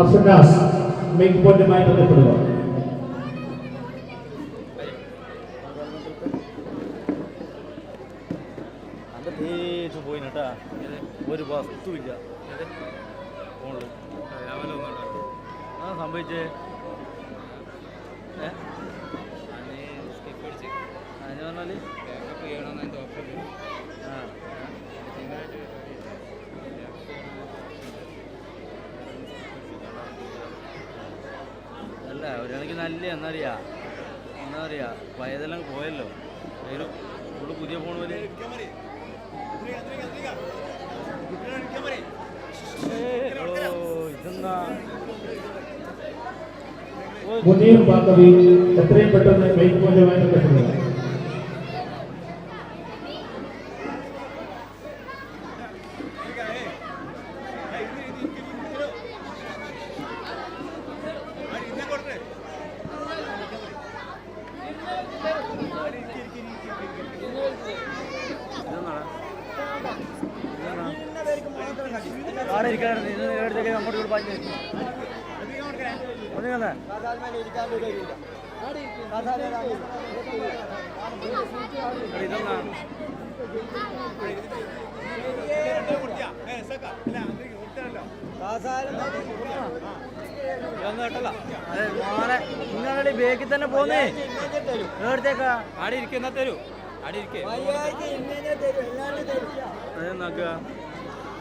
Afnas main പോയിന്റുമായി ബന്ധപ്പെടുക ഒരു വസ്തുവില്ല. ആ സംഭവിച്ചേ? അതിന് പറഞ്ഞാൽ ആ അല്ല ഒരു കണക്ക് നല്ല എന്നറിയാ എന്നാ പറയാ പഴയതെല്ലാം പോയല്ലോ ഫുള്ള് പുതിയ ഫോൺ പോലെ പുതിയ ബാക്കവി എത്രയും പെട്ടെന്ന് മെയിൻ പോയിന്റുമായി ബന്ധപ്പെടുക ഇതെന്നാടാ? ഇതെന്നാ? നീ ഇതിന്റെ അടുത്തേക്ക് അങ്ങോട്ട് മോനെ, നിങ്ങളുടെ ബേക്കിൽ തന്നെ പോന്നേ. എവിടത്തേക്കാ ആടെ ഇരിക്കുന്ന തരൂ? ആടെ ഇരിക്കേ. അതെന്നാക്കുക?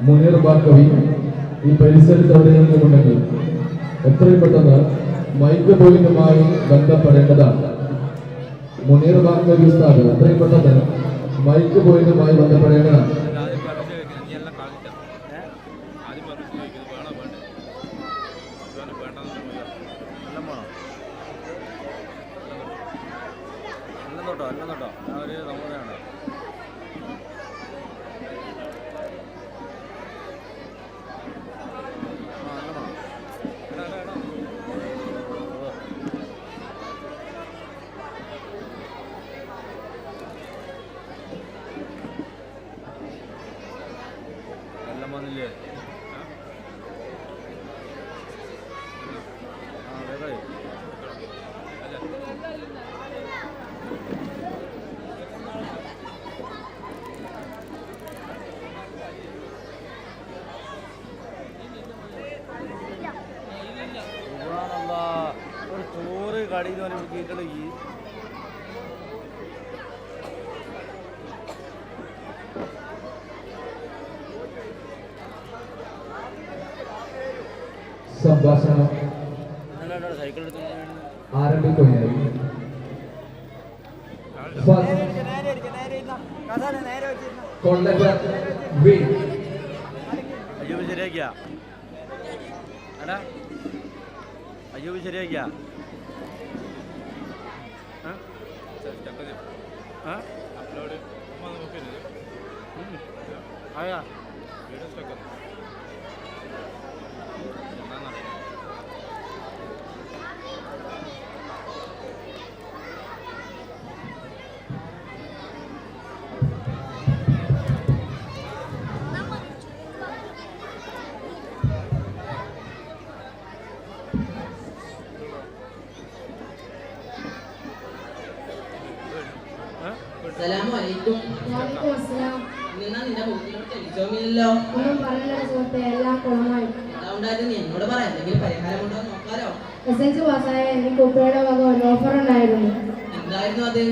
മുനീർ ബാക്കവി ഈ പരിസരത്ത് എവിടെയെങ്കിലും ഉണ്ടെങ്കിൽ എത്രയും പെട്ടെന്ന് മൈക്ക് പോയിന്റുമായി ബന്ധപ്പെടേണ്ടതാണ് മുനീർ ബാക്കവി സ്ഥാപനം എത്രയും പെട്ടെന്ന് മൈക്ക് പോയിന്റുമായി ബന്ധപ്പെടേണ്ടതാണ് അല്ലെന്നോട്ടോ അല്ലെന്നോട്ടോ ഒരു നീ നിന്ന് പറയുമ്പോൾ കേൾക്കണ ഈ സംഭാഷണം ആരംഭിക്കുകയായി. കോണ്ടക്ട് വിൻ അയ്യൂബ് ശരിയാക്കിയാ? എടാ അയ്യൂബ് ശരിയാക്കിയാ ആ? സ്റ്റെപ്പ് ആ? ആ? അസ്സലാമലൈക്കും. വാലിക്കും അസ്സലാം. ഇന്നാ നിന്റെ മുഖത്തിനോട് ടെലിച്ചോമില്ലല്ലോ ഒന്നും പറയണ്ട സുഹൃത്തെ എല്ലാം കുളമായി അതുകൊണ്ടായിട്ട് നീ എന്നോട് പറ എന്തെങ്കിലും പരിഹാരം ഉണ്ടോ എന്ന് നോക്കാലോ. എസ് എൽ സി പാസ്സായ എനിക്ക് ഉപ്പയുടെ വക ഒരു ഓഫർ ഉണ്ടായിരുന്നു. എന്തായിരുന്നു അത്?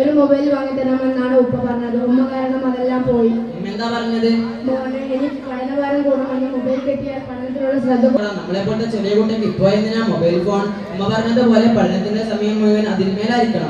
ഒരു മൊബൈൽ വാങ്ങി തരാമെന്നാണ് ഉപ്പ പറഞ്ഞത്. ഉമ്മ കാരണം അതെല്ലാം പോയി. എന്താ പറഞ്ഞത്? മോനെ എനിക്ക് പഠനഭാരം കൂടുമെന്ന് മൊബൈൽ കിട്ടിയാൽ പഠനത്തിലുള്ള ശ്രദ്ധ. നമ്മളെ പോലത്തെ ചെറിയ കുട്ടിക്ക് ഇപ്പോ എന്തിനാ മൊബൈൽ ഫോൺ ഉമ്മ പറഞ്ഞതുപോലെ പഠനത്തിന്റെ സമയം മുഴുവൻ അതിന്മേലായിരിക്കണം.